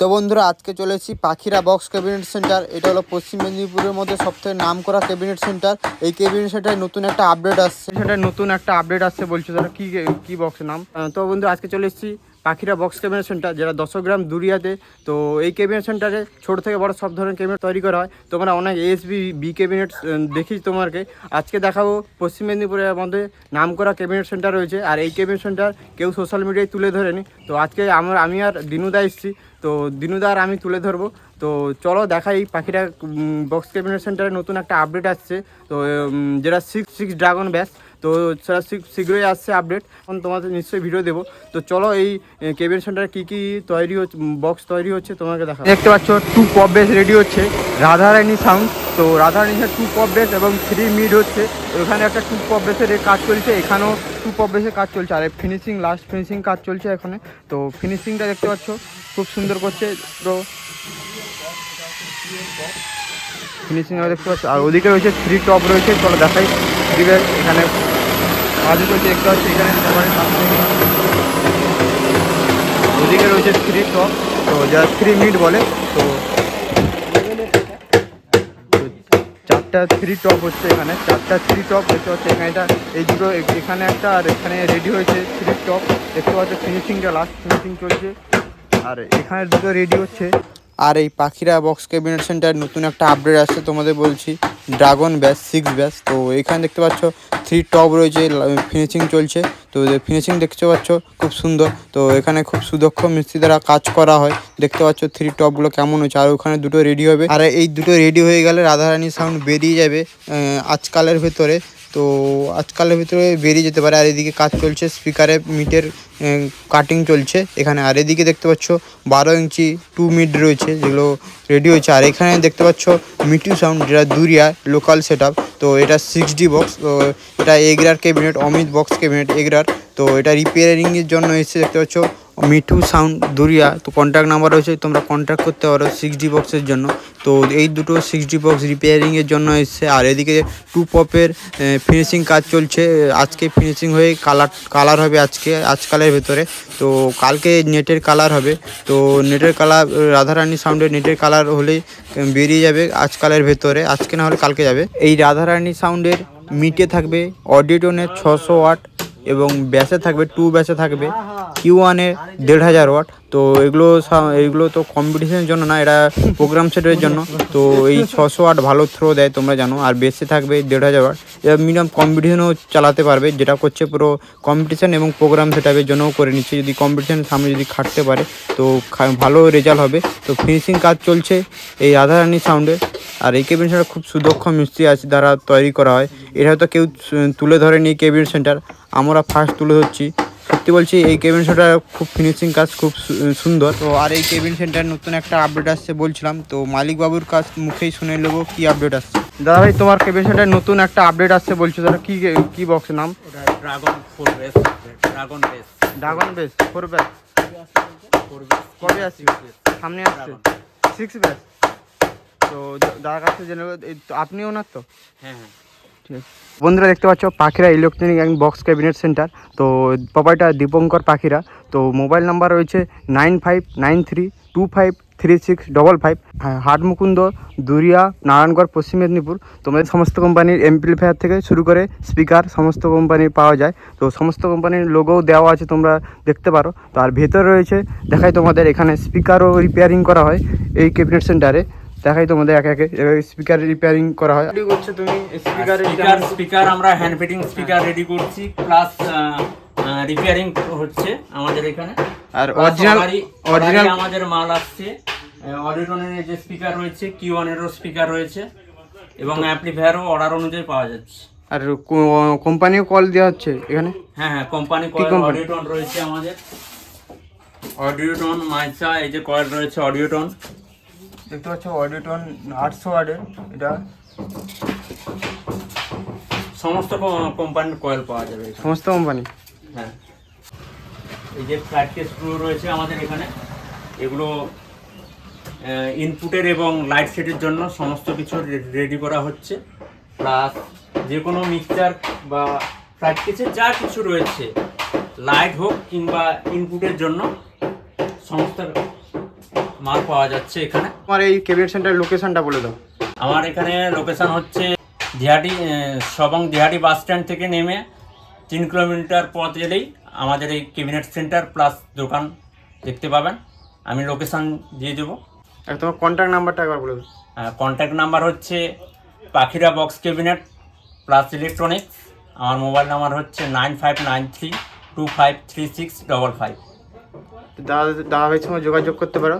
তো বন্ধুরা, আজকে চলে এসেছি পাখিরা বক্স ক্যাবিনেট সেন্টার এটা হলো পশ্চিম মেদিনীপুরের মধ্যে সবথেকে নাম করা ক্যাবিনেট সেন্টার এই ক্যাবিনেট সেন্টারে নতুন একটা আপডেট আসছে। সেটা নতুন একটা আপডেট আসছে বলছে তারা। কি কী বক্সের নাম? তো বন্ধু আজকে চলে এসেছি পাখিরা বক্স ক্যাবিনেট সেন্টার যেটা দশগ্রাম গ্রাম দুরিয়াতে। তো এই ক্যাবিনেট সেন্টারে ছোট থেকে বড় সব ধরনের ক্যাবিনেট তৈরি করা হয়। তোমরা অনেক এসবি বি ক্যাবিনেট দেখি তোমাকে। আজকে দেখাবো পশ্চিম মেদিনীপুরের মধ্যে নাম করা ক্যাবিনেট সেন্টার রয়েছে। আর এই ক্যাবিনেট সেন্টার কেউ সোশ্যাল মিডিয়ায় তুলে ধরেনি। তো আজকে আমার আমি আর দিনুদা এসেছি। তো দিনুদা আর আমি তুলে ধরবো। তো চলো দেখা এই পাখিটা বক্স ক্যাবিনেট সেন্টারে নতুন একটা আপডেট আসছে। তো যেটা সিক্স সিক্স ড্রাগন ব্যাস তো শীঘ্র- শীঘ্রই আসছে আপডেট এখন তোমাদের নিশ্চয়ই ভিডিও দেবো। তো চলো এই কেবিন সেন্টারে কী কী তৈরি হচ্ছে বক্স তৈরি হচ্ছে তোমাকে দেখা দেখতে পাচ্ছ টু পপ বেস রেডি হচ্ছে। রাধারানী সাউন্ড তো রাধারানী টু পপ বেস এবং থ্রি মিড হচ্ছে। তো এখানে একটা টু পপ বেসের কাজ চলছে। এখানেও টু পপ বেসের কাজ চলছে। আর ফিনিশিং লাস্ট ফিনিশিং কাজ চলছে এখানে। তো ফিনিশিংটা দেখতে পাচ্ছ, খুব সুন্দর করছে। তো ফিনিশিং আমরা দেখতে পাচ্ছ আর ওদিকে রয়েছে থ্রি টপ রয়েছে, চলো দেখাই। বেস এখানে কাজ চলছে দেখতে পাচ্ছি, এখানে ওদিকে রয়েছে থ্রি টপ তো যা থ্রি মিট বলে, তো চারটা থ্রি টপ হচ্ছে এখানে, চারটা থ্রি টপ দেখতে পাচ্ছি এখানে এটা, এই দুটো এখানে একটা আর এখানে রেডি হয়েছে থ্রি টপ দেখতে পাচ্ছি ফিনিশিংটা লাস্ট ফিনিশিং চলছে। আর এখানে দুটো রেডি হচ্ছে। আর এই পাখিরা বক্স ক্যাবিনেট সেন্টার নতুন একটা আপডেট আসছে, তোমাদের বলছি। ড্রাগন ব্যাস সিক্স ব্যাস তো এখানে দেখতে পাচ্ছ থ্রি টপ রয়েছে ফিনিশিং চলছে। তো ফিনিশিং দেখতে পাচ্ছ, খুব সুন্দর। তো এখানে খুব সুদক্ষ মিস্ত্রি দ্বারা কাজ করা হয়। দেখতে পাচ্ছ থ্রি টপগুলো কেমন হচ্ছে আর ওখানে দুটো রেডি হবে। আর এই দুটো রেডি হয়ে গেলে রাধারানী সাউন্ড বেরিয়ে যাবে আজকালের ভেতরে। তো আজকালের ভিতরে বেরিয়ে যেতে পারে। আর এদিকে কাজ চলছে স্পিকারে মিটের কাটিং চলছে এখানে। আর এদিকে দেখতে পাচ্ছ, বারো ইঞ্চি টু মিড রয়েছে, যেগুলো রেডি হয়েছে। আর এখানে দেখতে পাচ্ছ মিটু সাউন্ড যেটা দুরিয়া লোকাল সেট তো এটা সিক্স ডি বক্স তো এটা এগরার ক্যাবিনেট অমিত বক্স ক্যাবিনেট এগরার, তো এটা রিপেয়ারিংয়ের জন্য এসে দেখতে পাচ্ছ মিঠু সাউন্ড দুরিয়া, তো কন্ট্যাক্ট নাম্বার রয়েছে, তোমরা কন্ট্যাক্ট করতে পারো সিক্স ডি বক্সের জন্য। তো এই দুটো সিক্স ডি বক্স রিপেয়ারিংয়ের জন্য এসছে। আর এদিকে টু পপের ফিনিশিং কাজ চলছে। আজকে ফিনিশিং হয়ে কালার কালার হবে আজকে, আজকালের ভেতরে। তো কালকে নেটের কালার হবে। তো নেটের কালার রাধারানী সাউন্ডের নেটের কালার হলেই বেরিয়ে যাবে আজকালের ভেতরে। আজকে না হলে কালকে যাবে। এই রাধারানী সাউন্ডের মিটে থাকবে অডিটোনের ছশো ওয়াট এবং ব্যাসে থাকবে টু ব্যাসে থাকবে। কিউ ওয়ানে দেড় হাজার ওয়াট। তো এগুলো এগুলো তো কম্পিটিশনের জন্য না এটা প্রোগ্রাম সেটের জন্য। তো এই ছশো ওয়াট ভালো থ্রো দেয়, তোমরা জানো। আর বেসে থাকবে দেড় হাজার ওয়াট। এটা মিনিমাম কম্পিটিশনও চালাতে পারবে, যেটা করছে পুরো কম্পিটিশন এবং প্রোগ্রাম সেটআপের জন্যও করে নিচ্ছে। যদি কম্পিটিশনের সামনে যদি খাটতে পারে, তো ভালো রেজাল্ট হবে। তো ফিনিশিং কাজ চলছে এই রাধারানী সাউন্ডে আর এই কেবিন সেন্টার খুব সুদক্ষ মিস্ত্রি আছে দ্বারা তৈরি করা হয়। এটা হয়তো কেউ তুলে ধরেনি কেবিন সেন্টার আমরা ফার্স্ট তুলে ধরছি। সত্যি বলছি এই কেবিন সেন্টার খুব ফিনিশিং কাজ খুব সুন্দর। তো আর এই কেবিন সেন্টার নতুন একটা আপডেট আসছে বলছিলাম তো মালিক বাবুর কাছ মুখেই শুনে নেব কি আপডেট আসছে। দাদা ভাই তোমার কেবিন সেন্টার নতুন একটা আপডেট আসছে বলছো দাদা কি কি বক্সের নাম? ওটা dragon four bass dragon bass dragon bass four bass কবে আসছে? সামনে আসছে? সিক্স ব্যাস তো দাদার কাছে জেনে আপনি ওনার তো? হ্যাঁ হ্যাঁ। বন্ধুরা দেখতে পাচ্ছ, Pakhira electronic and box cabinet center তো প্রপার্টা দীপঙ্কর পাখিরা। তো মোবাইল নাম্বার রয়েছে nine five nine three two five three six double five Hatmukunda, Duria, Narayangarh, Paschim Medinipur. তোমাদের সমস্ত কোম্পানির এমপ্লিফায়ার থেকে শুরু করে স্পিকার সমস্ত কোম্পানির পাওয়া যায়। তো সমস্ত কোম্পানির লোগোও দেওয়া আছে, তোমরা দেখতে পারো। তো আর ভেতরে রয়েছে দেখায় তোমাদের, এখানে স্পিকারও রিপেয়ারিং করা হয় এই ক্যাবিনেট সেন্টারে দেখাই তোমাদের একে একে স্পিকার রিপেয়ারিং করা হয়। কি করছ তুমি? স্পিকার স্পিকার আমরা হ্যান্ড ফিটিং স্পিকার রেডি করছি প্লাস রিপেয়ারিং হচ্ছে আমাদের এখানে। আর অরিজিনাল অরিজিনাল আমাদের মাল আসছে। অডিটনের যে স্পিকার রয়েছে কিউ ওয়ানেরও স্পিকার রয়েছে এবং অ্যাম্পলিফায়ারও অর্ডার অনুযায়ী পাওয়া যাচ্ছে। আর কোম্পানিও কল দেওয়া হচ্ছে এখানে? হ্যাঁ হ্যাঁ কোম্পানি কল? অডিওটন রয়েছে আমাদের। অডিওটন মাইসা এই যে কয়েল রয়েছে অডিওটন দেখতে পাচ্ছ অডিটন আটশো ওয়ার্ডের এটা। সমস্ত কোম্পানির কয়েল পাওয়া যাবে। সমস্ত কোম্পানি হ্যাঁ। এই যে কেস স্ক্রু রয়েছে আমাদের এখানে এগুলো ইনপুটের এবং লাইট সেটের জন্য সমস্ত কিছু রেডি করা হচ্ছে। প্লাস যে কোনো মিক্সচার বা ফ্ল্যাট কেসের যা কিছু রয়েছে লাইট হোক কিংবা ইনপুটের জন্য সমস্ত মাল পাওয়া যাচ্ছে এখানে। তোমার এই কেবিনেট সেন্টারের লোকেশনটা বলে দাও। আমার এখানে লোকেশন হচ্ছে দিহাটি সবং দিহাটি বাস স্ট্যান্ড থেকে নেমে তিন কিলোমিটার পথ গেলেই আমাদের এই ক্যাবিনেট সেন্টার প্লাস দোকান দেখতে পাবেন। আমি লোকেশান দিয়ে দেবো। তোমার কন্ট্যাক্ট নাম্বারটা একবার বলে দাও। কন্ট্যাক্ট নাম্বার হচ্ছে Pakhira box cabinet plus electronics আমার মোবাইল নাম্বার হচ্ছে nine five nine three two five three six double five দাদা দাদা ভাইয়ের সঙ্গে যোগাযোগ করতে পারো।